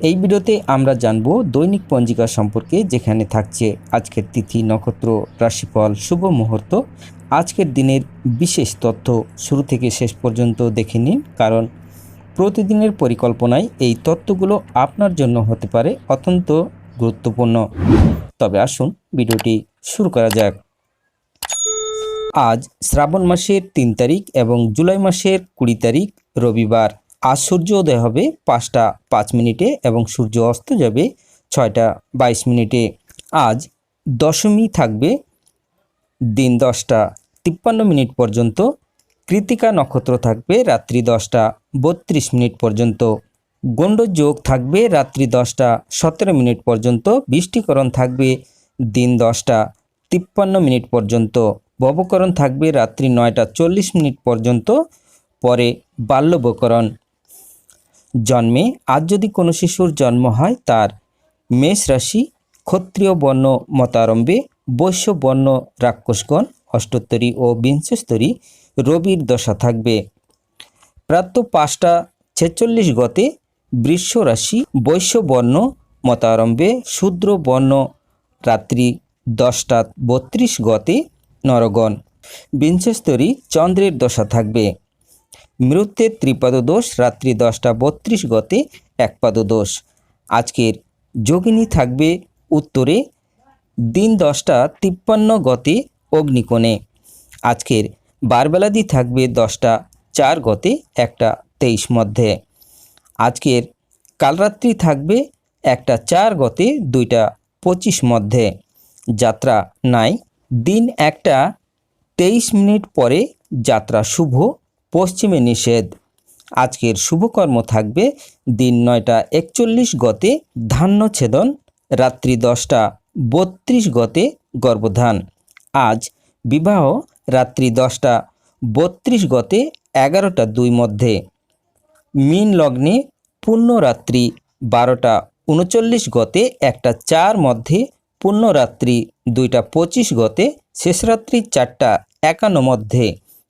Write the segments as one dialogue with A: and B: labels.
A: এই ভিডিওতে আমরা জানব দৈনিক পঞ্জিকা সম্পর্কে যেখানে থাকছে আজকের তিথি, নক্ষত্র, রাশিফল, শুভ মুহূর্ত। আজকের দিনের বিশেষ তথ্য শুরু থেকে শেষ পর্যন্ত দেখে নিন, কারণ প্রতিদিনের পরিকল্পনায় এই তথ্যগুলো আপনার জন্য হতে পারে অত্যন্ত গুরুত্বপূর্ণ। তবে আসুন ভিডিওটি শুরু করা যাক। আজ শ্রাবণ মাসের তিন তারিখ এবং জুলাই মাসের কুড়ি তারিখ, রবিবার। আজ সূর্য উদয় হবে পাঁচটা পাঁচ মিনিটে এবং সূর্য অস্ত যাবে ছয়টা বাইশ মিনিটে। আজ দশমী থাকবে দিন দশটা তিপ্পান্ন মিনিট পর্যন্ত। কৃতিকা নক্ষত্র থাকবে রাত্রি দশটা বত্রিশ মিনিট পর্যন্ত। গণ্ড যোগ থাকবে রাত্রি দশটা সতেরো মিনিট পর্যন্ত। বৃষ্টিকরণ থাকবে দিন দশটা তিপ্পান্ন মিনিট পর্যন্ত। ববকরণ থাকবে রাত্রি নয়টা চল্লিশ মিনিট পর্যন্ত। পরে বাল্যবকরণ জন্মে আজ যদি কোনো শিশুর জন্ম হয়, তার মেষ রাশি, ক্ষত্রিয় বর্ণ মতারম্ভে বৈশ্য বর্ণ রাক্ষসগণ, অষ্টোত্তরী ও বিংশস্তরী রবির দশা থাকবে। প্রাপ্ত পাঁচটা ছেচল্লিশ গতে বৃষ রাশি, বৈশ্য বর্ণ মতারম্ভে শূদ্র বর্ণ রাত্রি দশটা বত্রিশ গতে নরগণ, বিংশস্তরী চন্দ্রের দশা থাকবে। মৃত্যের ত্রিপাদ দোষ রাত্রি দশটা বত্রিশ গতে একপাদ দোষ আজকের যোগিনী থাকবে উত্তরে, দিন দশটা তিপ্পান্ন গতে অগ্নিকোণে। আজকের বারবেলাদি থাকবে দশটা চার গতে একটা তেইশ মধ্যে। আজকের কালরাত্রি থাকবে একটা চার গতে দুইটা পঁচিশ মধ্যে। যাত্রা নাই, দিন একটা তেইশ মিনিট পরে যাত্রা শুভ। পশ্চিমে নিষেধ। আজকের শুভকর্ম থাকবে দিন নয়টা একচল্লিশ গতে ধান্য ছেদন রাত্রি দশটা বত্রিশ গতে গর্ভধান। আজ বিবাহ রাত্রি দশটা বত্রিশ গতে এগারোটা দুই মধ্যে। মিন লগ্নে পূর্ণরাত্রি বারোটা উনচল্লিশ গতে একটা চার মধ্যে পূর্ণরাত্রি দুইটা পঁচিশ গতে, শেষরাত্রি চারটা একান্ন মধ্যে।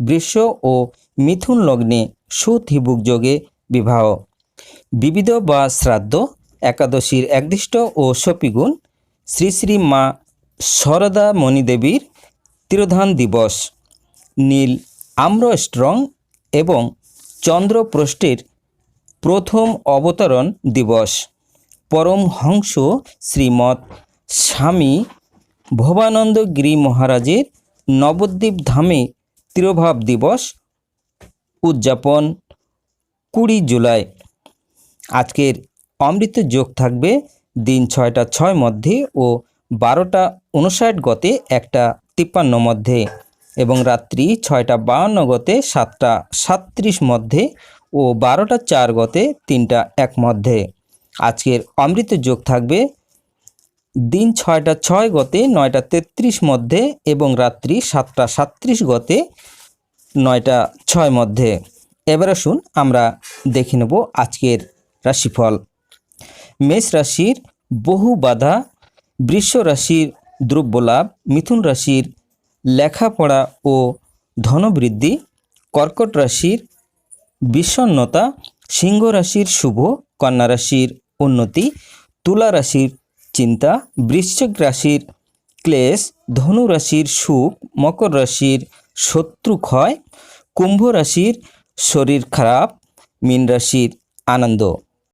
A: বৃষ ও মিথুন লগ্নে সুথিবুক যোগে বিবাহ। বিবিধ বা শ্রাদ্ধ, একাদশীর একদিষ্ট ও সপিগুণ শ্রী শ্রী মা শরদা মণিদেবীর তিরোধান দিবস। নীল আম্র স্ট্রং এবং চন্দ্রপ্রষ্টের প্রথম অবতরণ দিবস। পরমহংস শ্রীমৎ স্বামী ভবানন্দ গিরি মহারাজের নবদ্বীপ ধামে তিরোভাব দিবস উদযাপন কুড়ি জুলাই। আজকের অমৃত যোগ থাকবে দিন ছয়টা ছয় মধ্যে ও বারোটা উনষাট গতে একটা তিপ্পান্ন মধ্যে এবং রাত্রি ছয়টা বাহান্ন গতে সাতটা সাতত্রিশ মধ্যে ও বারোটা চার গতে তিনটা এক মধ্যে। আজকের অমৃত যোগ থাকবে দিন ছয়টা ছয় গতে, নয়টা তেত্রিশ মধ্যে এবং রাত্রি সাতটা সাতত্রিশ গতে, নয়টা ছয় মধ্যে। এবার আসুন আমরা দেখে নেব আজকের রাশিফল। মেষ রাশির বহু বাধা, বৃষ রাশির দ্রব্যলাভ মিথুন রাশির লেখাপড়া ও ধনবৃদ্ধি, কর্কট রাশির বিষণ্নতা সিংহ রাশির শুভ, কন্যা রাশির উন্নতি, তুলা রাশির চিন্তা, বৃশ্চিক রাশির ক্লেশ, ধনু রাশির সুখ, মকর রাশির শত্রু ক্ষয়, কুম্ভ রাশির শরীর খারাপ, মীন রাশির আনন্দ।